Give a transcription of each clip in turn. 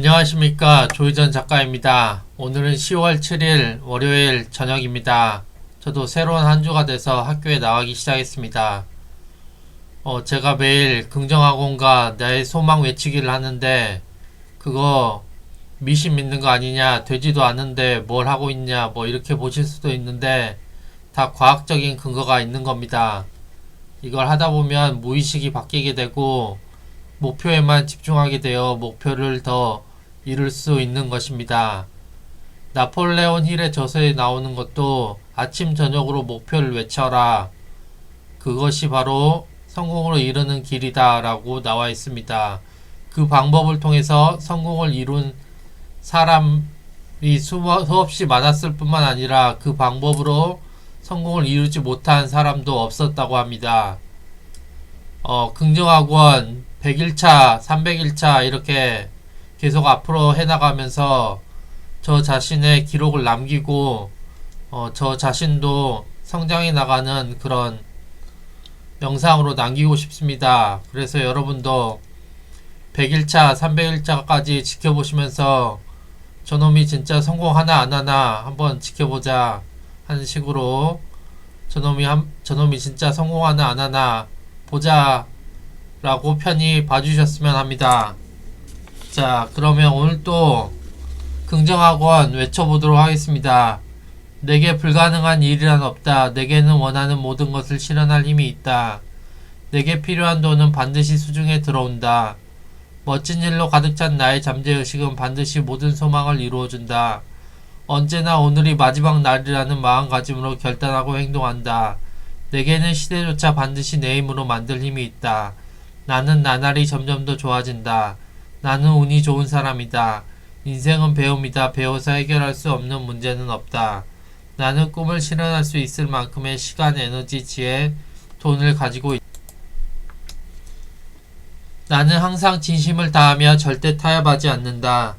안녕하십니까 조희전 작가입니다. 오늘은 10월 7일 월요일 저녁입니다. 저도 새로운 한 주가 돼서 학교에 나가기 시작했습니다. 어, 제가 매일 긍정학원과 나의 소망 외치기를 하는데 그거 미신 믿는 거 아니냐 되지도 않는데 뭘 하고 있냐 뭐 이렇게 보실 수도 있는데 다 과학적인 근거가 있는 겁니다. 이걸 하다 보면 무의식이 바뀌게 되고 목표에만 집중하게 되어 목표를 더 이룰 수 있는 것입니다. 나폴레온 힐의 저서에 나오는 것도 아침 저녁으로 목표를 외쳐라. 그것이 바로 성공으로 이르는 길이다 라고 나와 있습니다. 그 방법을 통해서 성공을 이룬 사람이 수없이 많았을 뿐만 아니라 그 방법으로 성공을 이루지 못한 사람도 없었다고 합니다. 어, 긍정학원 100일차, 300일차 이렇게 계속 앞으로 해나가면서 저 자신의 기록을 남기고 어, 저 자신도 성장해 나가는 그런 영상으로 남기고 싶습니다. 그래서 여러분도 100일차, 300일차까지 지켜보시면서 저놈이 진짜 성공하나 안 하나 한번 지켜보자 하는 식으로 저놈이 한, 저놈이 진짜 성공하나 안 하나 보자 라고 편히 봐주셨으면 합니다. 자, 그러면 오늘 또 긍정학원 외쳐보도록 하겠습니다. 내게 불가능한 일이란 없다. 내게는 원하는 모든 것을 실현할 힘이 있다. 내게 필요한 돈은 반드시 수중에 들어온다. 멋진 일로 가득 찬 나의 잠재의식은 반드시 모든 소망을 이루어준다. 언제나 오늘이 마지막 날이라는 마음가짐으로 결단하고 행동한다. 내게는 시대조차 반드시 내 힘으로 만들 힘이 있다. 나는 나날이 점점 더 좋아진다. 나는 운이 좋은 사람이다. 인생은 배움이다. 배워서 해결할 수 없는 문제는 없다. 나는 꿈을 실현할 수 있을 만큼의 시간, 에너지, 지혜, 돈을 가지고 있다. 나는 항상 진심을 다하며 절대 타협하지 않는다.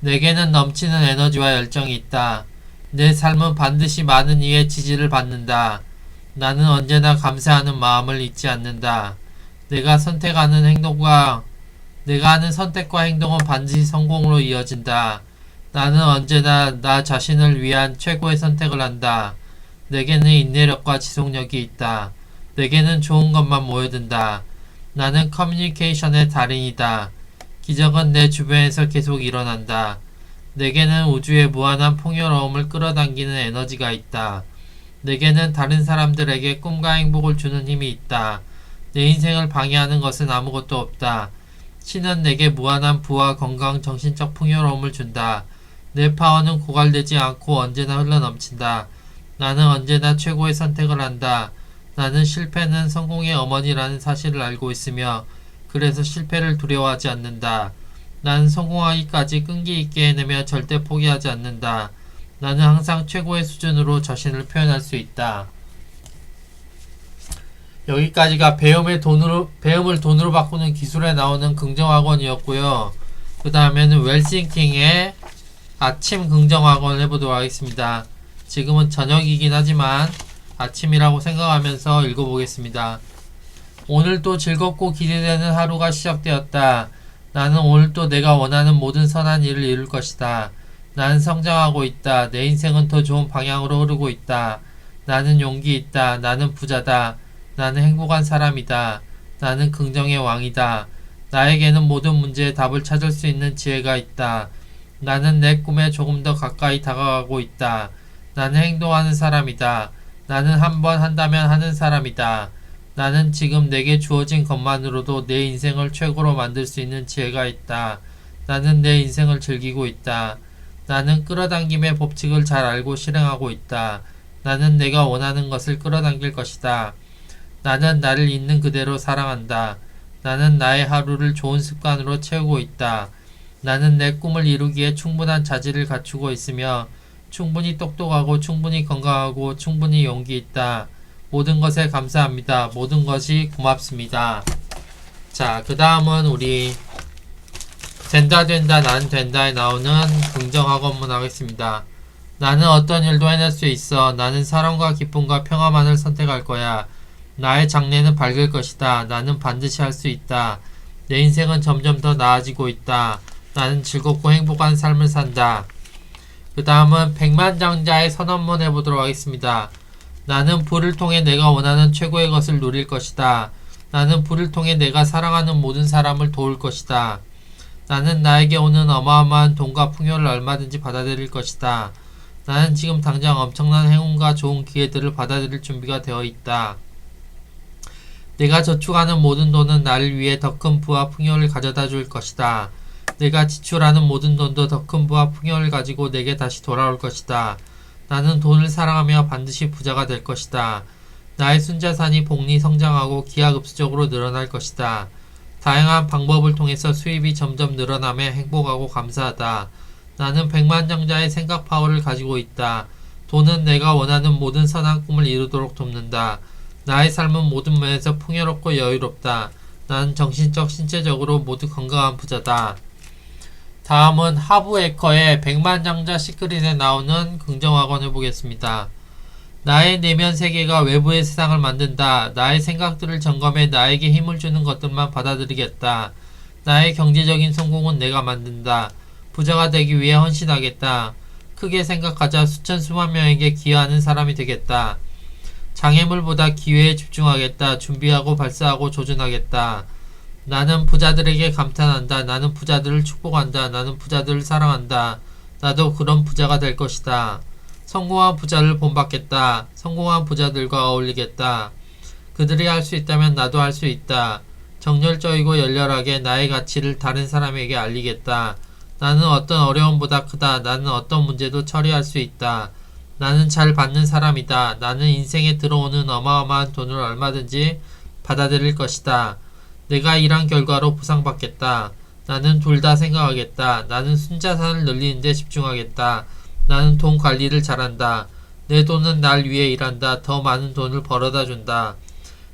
내게는 넘치는 에너지와 열정이 있다. 내 삶은 반드시 많은 이의 지지를 받는다. 나는 언제나 감사하는 마음을 잊지 않는다. 내가 선택하는 행동과 내가 하는 선택과 행동은 반드시 성공으로 이어진다. 나는 언제나 나 자신을 위한 최고의 선택을 한다. 내게는 인내력과 지속력이 있다. 내게는 좋은 것만 모여든다. 나는 커뮤니케이션의 달인이다. 기적은 내 주변에서 계속 일어난다. 내게는 우주의 무한한 풍요로움을 끌어당기는 에너지가 있다. 내게는 다른 사람들에게 꿈과 행복을 주는 힘이 있다. 내 인생을 방해하는 것은 아무것도 없다. 신은 내게 무한한 부와 건강, 정신적 풍요로움을 준다. 내 파워는 고갈되지 않고 언제나 흘러넘친다. 나는 언제나 최고의 선택을 한다. 나는 실패는 성공의 어머니라는 사실을 알고 있으며 그래서 실패를 두려워하지 않는다. 나는 성공하기까지 끈기 있게 해내며 절대 포기하지 않는다. 나는 항상 최고의 수준으로 자신을 표현할 수 있다. 여기까지가 배움의 돈으로 배움을 돈으로 바꾸는 기술에 나오는 긍정학원이었고요. 그 다음에는 웰싱킹의 아침 긍정학원을 해보도록 하겠습니다. 지금은 저녁이긴 하지만 아침이라고 생각하면서 읽어보겠습니다. 오늘도 즐겁고 기대되는 하루가 시작되었다. 나는 오늘도 내가 원하는 모든 선한 일을 이룰 것이다. 나는 성장하고 있다. 내 인생은 더 좋은 방향으로 흐르고 있다. 나는 용기 있다. 나는 부자다. 나는 행복한 사람이다. 나는 긍정의 왕이다. 나에게는 모든 문제의 답을 찾을 수 있는 지혜가 있다. 나는 내 꿈에 조금 더 가까이 다가가고 있다. 나는 행동하는 사람이다. 나는 한 번 한다면 하는 사람이다. 나는 지금 내게 주어진 것만으로도 내 인생을 최고로 만들 수 있는 지혜가 있다. 나는 내 인생을 즐기고 있다. 나는 끌어당김의 법칙을 잘 알고 실행하고 있다. 나는 내가 원하는 것을 끌어당길 것이다. 나는 나를 있는 그대로 사랑한다. 나는 나의 하루를 좋은 습관으로 채우고 있다. 나는 내 꿈을 이루기에 충분한 자질을 갖추고 있으며 충분히 똑똑하고 충분히 건강하고 충분히 용기 있다. 모든 것에 감사합니다. 모든 것이 고맙습니다. 자, 그 다음은 우리 된다 된다 난 된다에 나오는 긍정학원문 하겠습니다. 나는 어떤 일도 해낼 수 있어. 나는 사랑과 기쁨과 평화만을 선택할 거야. 나의 장래는 밝을 것이다. 나는 반드시 할 수 있다. 내 인생은 점점 더 나아지고 있다. 나는 즐겁고 행복한 삶을 산다. 그 다음은 백만장자의 선언문 해보도록 하겠습니다. 나는 불을 통해 내가 원하는 최고의 것을 누릴 것이다. 나는 불을 통해 내가 사랑하는 모든 사람을 도울 것이다. 나는 나에게 오는 어마어마한 돈과 풍요를 얼마든지 받아들일 것이다. 나는 지금 당장 엄청난 행운과 좋은 기회들을 받아들일 준비가 되어 있다. 내가 저축하는 모든 돈은 나를 위해 더 큰 부와 풍요를 가져다 줄 것이다. 내가 지출하는 모든 돈도 더 큰 부와 풍요를 가지고 내게 다시 돌아올 것이다. 나는 돈을 사랑하며 반드시 부자가 될 것이다. 나의 순자산이 복리 성장하고 기하급수적으로 늘어날 것이다. 다양한 방법을 통해서 수입이 점점 늘어나며 행복하고 감사하다. 나는 백만장자의 생각 파워를 가지고 있다. 돈은 내가 원하는 모든 선한 꿈을 이루도록 돕는다. 나의 삶은 모든 면에서 풍요롭고 여유롭다. 나는 정신적, 신체적으로 모두 건강한 부자다. 다음은 하부 에커의 백만장자 시크릿에 나오는 긍정학원 해보겠습니다. 나의 내면 세계가 외부의 세상을 만든다. 나의 생각들을 점검해 나에게 힘을 주는 것들만 받아들이겠다. 나의 경제적인 성공은 내가 만든다. 부자가 되기 위해 헌신하겠다. 크게 생각하자 수천 수만 명에게 기여하는 사람이 되겠다. 장애물보다 기회에 집중하겠다. 준비하고 발사하고 조준하겠다. 나는 부자들에게 감탄한다. 나는 부자들을 축복한다. 나는 부자들을 사랑한다. 나도 그런 부자가 될 것이다. 성공한 부자를 본받겠다. 성공한 부자들과 어울리겠다. 그들이 할 수 있다면 나도 할 수 있다. 정열적이고 열렬하게 나의 가치를 다른 사람에게 알리겠다. 나는 어떤 어려움보다 크다. 나는 어떤 문제도 처리할 수 있다. 나는 잘 받는 사람이다. 나는 인생에 들어오는 어마어마한 돈을 얼마든지 받아들일 것이다. 내가 일한 결과로 보상받겠다. 나는 둘 다 생각하겠다. 나는 순자산을 늘리는데 집중하겠다. 나는 돈 관리를 잘한다. 내 돈은 날 위해 일한다. 더 많은 돈을 벌어다 준다.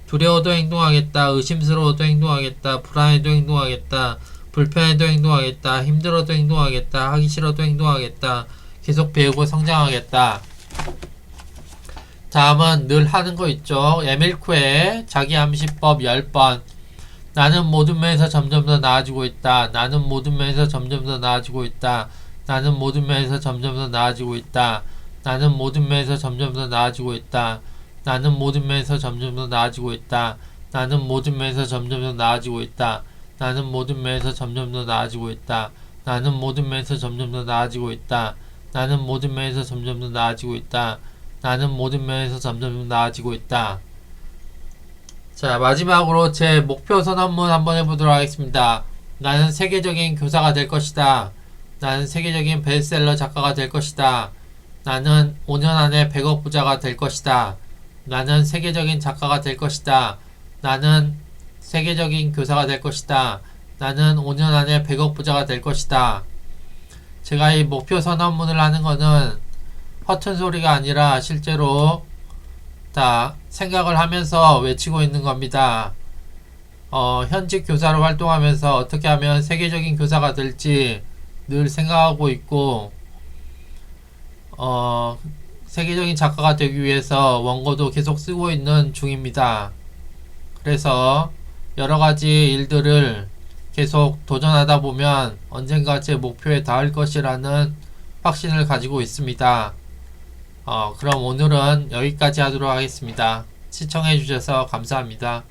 두려워도 행동하겠다. 의심스러워도 행동하겠다. 불안해도 행동하겠다. 불편해도 행동하겠다. 힘들어도 행동하겠다. 하기 싫어도 행동하겠다. 계속 배우고 성장하겠다. 다음은 늘 하는 거 있죠. 에밀쿠의 자기 암시법 10번. 나는 모든 면에서 점점 더 나아지고 있다. 나는 모든 면에서 점점 더 나아지고 있다. 나는 모든 면에서 점점 더 나아지고 있다. 나는 모든 면에서 점점 더 나아지고 있다. 나는 모든 면에서 점점 더 나아지고 있다. 나는 모든 면에서 점점 더 나아지고 있다. 나는 모든 면에서 점점 더 나아지고 있다. 나는 모든 면에서 점점 더 나아지고 있다. 나는 모든 면에서 점점 더 나아지고 있다. 나는 모든 면에서 점점 더 나아지고 있다. 자, 마지막으로 제 목표 선언문 한번 해보도록 하겠습니다. 나는 세계적인 교사가 될 것이다. 나는 세계적인 베스트셀러 작가가 될 것이다. 나는 5년 안에 100억 부자가 될 것이다. 나는 세계적인 작가가 될 것이다. 나는 세계적인 교사가 될 것이다. 나는 5년 안에 100억 부자가 될 것이다. 제가 이 목표 선언문을 하는 거는 허튼 소리가 아니라 실제로 다 생각을 하면서 외치고 있는 겁니다. 어, 현직 교사로 활동하면서 어떻게 하면 세계적인 교사가 될지 늘 생각하고 있고, 어, 세계적인 작가가 되기 위해서 원고도 계속 쓰고 있는 중입니다. 그래서 여러 가지 일들을 계속 도전하다 보면 언젠가 제 목표에 닿을 것이라는 확신을 가지고 있습니다. 어, 그럼 오늘은 여기까지 하도록 하겠습니다. 시청해주셔서 감사합니다.